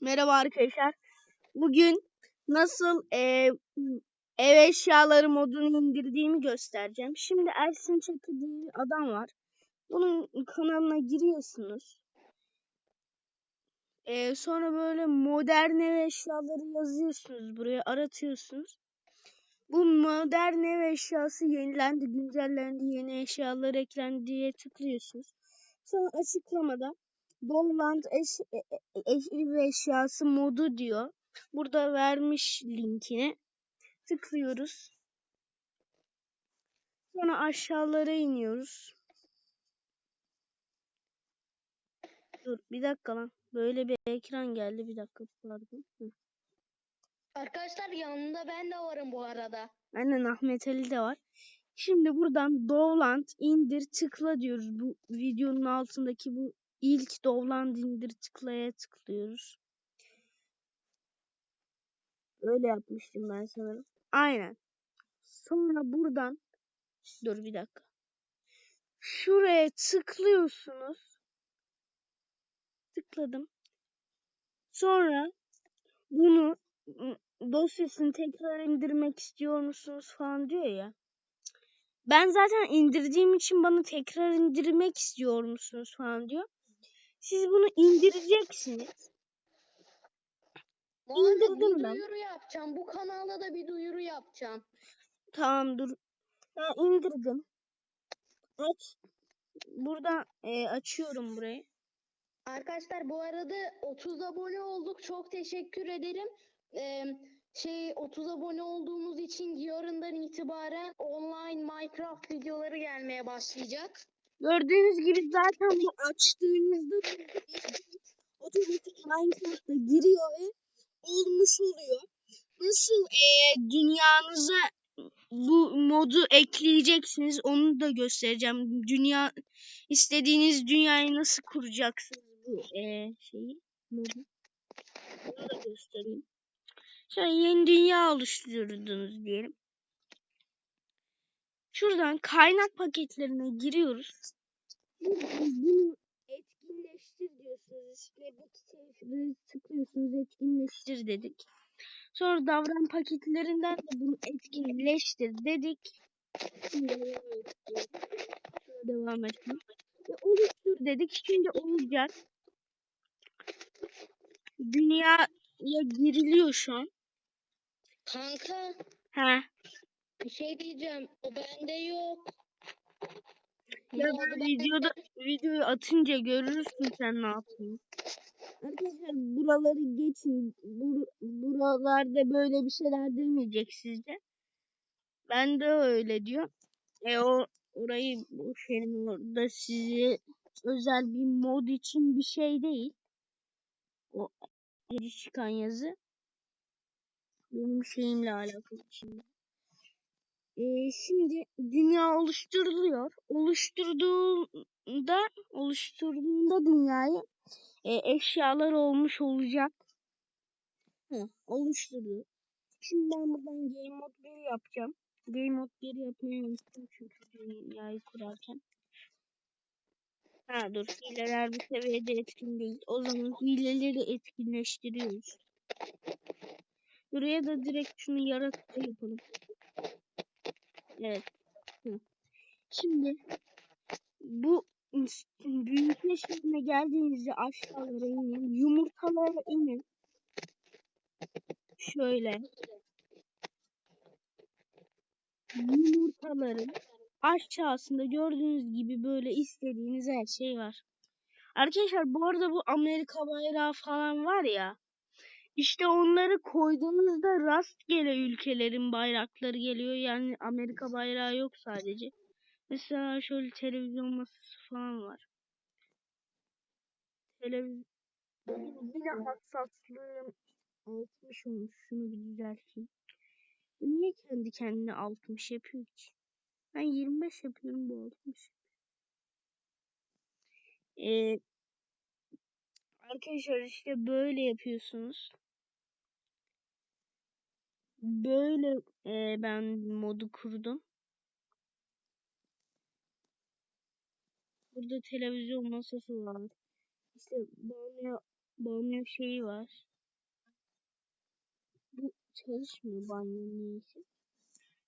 Merhaba arkadaşlar. Bugün nasıl e, ev eşyaları modunu indirdiğimi göstereceğim. Şimdi Ersin bir adam var. Bunun kanalına giriyorsunuz. E, sonra böyle modern ev eşyaları yazıyorsunuz. Buraya aratıyorsunuz. Bu modern ev eşyası yenilendi, güncellendi, yeni eşyalar eklendi diye tıklıyorsunuz. Sonra açıklamada Downland eş, e, e, ev eşyası modu diyor. Burada vermiş linkini. Tıklıyoruz. Sonra aşağılara iniyoruz. Dur bir dakika lan. Böyle bir ekran geldi. Bir dakika pardon. Hı. Arkadaşlar yanında ben de varım bu arada. Aynen Ahmet Ali de var. Şimdi buradan Dovland indir tıkla diyoruz. Bu videonun altındaki bu ilk Dovland indir tıklaya tıklıyoruz. Öyle yapmıştım ben sanırım. Aynen. Sonra buradan dur bir dakika. Şuraya tıklıyorsunuz. Tıkladım. Sonra bunu ı, dosyasını tekrar indirmek istiyor musunuz falan diyor ya. Ben zaten indirdiğim için bana tekrar indirmek istiyor musunuz falan diyor. Siz bunu indireceksiniz. Bu arada İndirdim bir ben. duyuru yapacağım. Bu kanalda da bir duyuru yapacağım. Tamam dur. Ben indirdim. Aç. Burada e, açıyorum burayı. Arkadaşlar bu arada 30 abone olduk. Çok teşekkür ederim. Ee, şey 30 abone olduğumuz için yarından itibaren online Minecraft videoları gelmeye başlayacak. Gördüğünüz gibi zaten bu açtığınızda otomatik Minecraft'a giriyor ve olmuş oluyor. Nasıl e, dünyanıza bu modu ekleyeceksiniz onu da göstereceğim. Dünya istediğiniz dünyayı nasıl kuracaksınız bu e, şeyi modu. Onu da göstereyim. Şöyle yeni dünya oluşturdunuz diyelim. Şuradan kaynak paketlerine giriyoruz. Bunu etkinleştir diyorsunuz. İşte bu tıklıyorsunuz etkinleştir dedik. Sonra davran paketlerinden de bunu etkinleştir dedik. Devam edelim. Ve oluştur dedik. Şimdi olacak. Dünyaya giriliyor şu an. Kanka He. Bir şey diyeceğim. O bende yok. Ya Bu ben videoda videoyu atınca görürsün sen ne yaptığını. Arkadaşlar buraları geçin. Bur buralarda böyle bir şeyler demeyecek sizce. Ben de öyle diyor. E o orayı boş verin orada size özel bir mod için bir şey değil. O yeni çıkan yazı benim şeyimle alakalı şimdi. Ee, şimdi dünya oluşturuluyor. Oluşturduğunda oluşturduğunda dünyayı e, eşyalar olmuş olacak. Hı, oluşturdu. Şimdi ben buradan Game Mode 1 yapacağım. Game Mode 1 yapmayı unuttum çünkü dünyayı kurarken. Ha dur hileler bir seviyede etkin değil. O zaman hileleri etkinleştiriyoruz. Buraya da direkt şunu yaratıcı yapalım. Evet. Şimdi bu büyütme şekline geldiğinizde aşağılara inin. Yumurtalara inin. Şöyle. Yumurtaların aşağısında gördüğünüz gibi böyle istediğiniz her şey var. Arkadaşlar bu arada bu Amerika bayrağı falan var ya. İşte onları koyduğunuzda rastgele ülkelerin bayrakları geliyor. Yani Amerika bayrağı yok sadece. Mesela şöyle televizyon masası falan var. Televizyon yine hassaslığım 60 olmuş. Şunu bir düzelteyim. Niye kendi kendine 60 yapıyor ki? Ben 25 yapıyorum bu 60. Ee, arkadaşlar işte böyle yapıyorsunuz. Böyle e, ben modu kurdum. Burada televizyon masası var. İşte banyo banyo şeyi var. Bu çalışmıyor banyo niyeyse.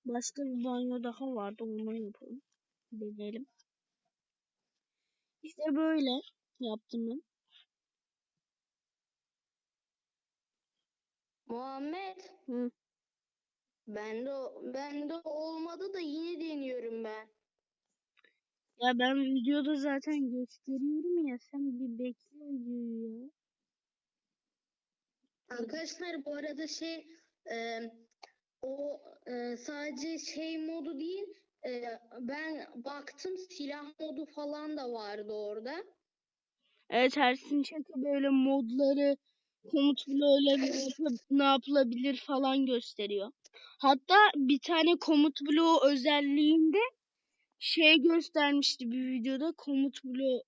Başka bir banyo daha vardı onu yapalım. Deneyelim. İşte böyle yaptım ben. Muhammed Hı. Bende bende olmadı da yine deniyorum ben. Ya ben videoda zaten gösteriyorum ya sen bir bekle videoyu ya. Arkadaşlar bu arada şey e, o e, sadece şey modu değil e, ben baktım silah modu falan da vardı orada. Evet Ersin Çakı böyle modları komut bloğuyla ne yapılabilir falan gösteriyor. Hatta bir tane komut bloğu özelliğinde şey göstermişti bir videoda komut bloğu.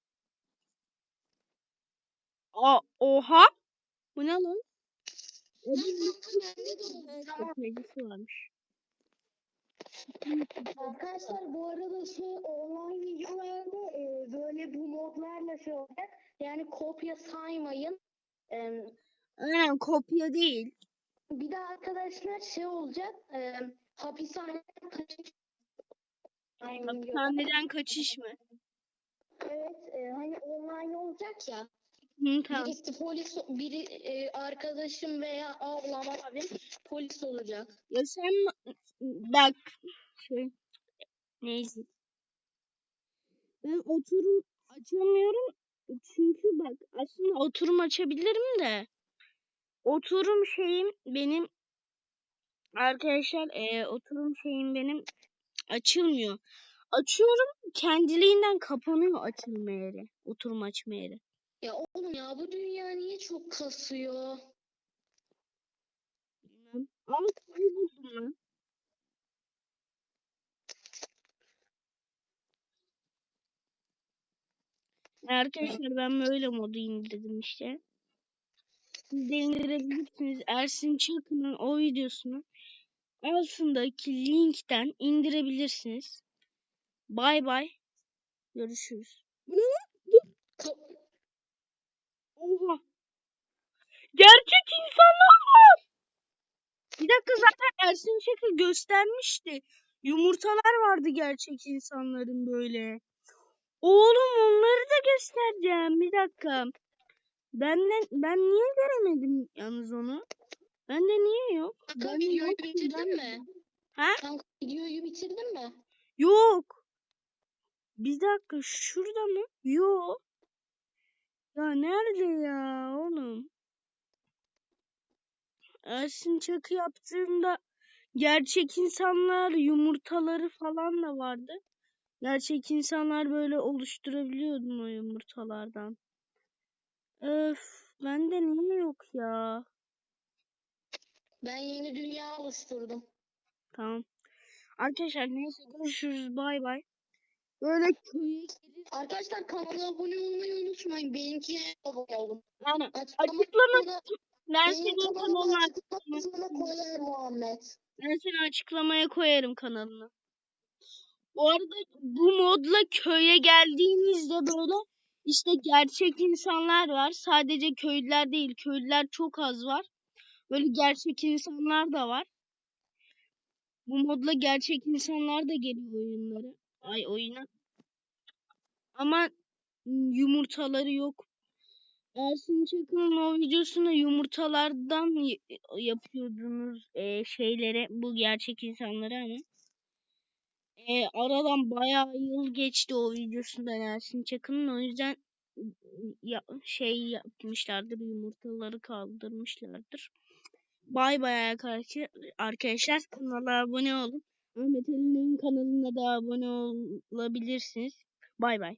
Aa, oha! Bu ne lan? Varmış. Arkadaşlar bu arada şey online videolarda e, böyle bu modlarla şey olacak. Yani kopya saymayın. E, Aynen kopya değil. Bir de arkadaşlar şey olacak. E, hapishaneden kaçış. Hapishaneden kaçış mı? Evet, e, hani online olacak ya. Hı, tamam. Birisi polis, biri e, arkadaşım veya ablam abim polis olacak. Ya sen bak şey neyse. Ben oturum açamıyorum çünkü bak aslında oturum açabilirim de oturum şeyim benim arkadaşlar e, oturum şeyim benim açılmıyor. Açıyorum kendiliğinden kapanıyor açılma yeri. Oturum açma yeri. Ya oğlum ya bu dünya niye çok kasıyor? Bilmem. Ama sayı buldum lan. Arkadaşlar ben böyle modu indirdim işte. Siz de indirebilirsiniz. Ersin Çakı'nın o videosunu altındaki linkten indirebilirsiniz. Bay bay. Görüşürüz. Bu ne Oha. Gerçek insanlar var. Bir dakika zaten Ersin Çakı göstermişti. Yumurtalar vardı gerçek insanların böyle. Oğlum onları da göstereceğim. Bir dakika. Ben de, ben niye göremedim yalnız onu? Bende niye yok? Kanka Bende videoyu yok bitirdin ben- mi? Ha? Kanka videoyu bitirdin mi? Yok. Bir dakika şurada mı? Yok. Ya nerede ya oğlum? Ersin Çakı yaptığında gerçek insanlar yumurtaları falan da vardı. Gerçek insanlar böyle oluşturabiliyordum o yumurtalardan. Öf, bende niye yok ya? Ben yeni dünya oluşturdum. Tamam. Arkadaşlar neyse görüşürüz. Bay bay. Böyle köye Arkadaşlar kanala abone olmayı unutmayın. Benimkine abone olun. yani Açıklama ben senin kanalına koyar Muhammed. ben seni açıklamaya koyarım kanalını. Bu arada bu modla köye geldiğinizde böyle işte gerçek insanlar var. Sadece köylüler değil. Köylüler çok az var. Böyle gerçek insanlar da var. Bu modla gerçek insanlar da geliyor oyunlara. Ay oyuna. Ama yumurtaları yok. Ersin Çakır'ın o videosunda yumurtalardan yapıyordunuz e, şeyleri bu gerçek insanları ama e, aradan bayağı yıl geçti o videosundan Ersin Çakır'ın o yüzden ya, şey yapmışlardır yumurtaları kaldırmışlardır. Bay bay arkadaşlar. Arkadaşlar kanala abone olun. Ahmet Ali'nin kanalına da abone olabilirsiniz. Bay bay.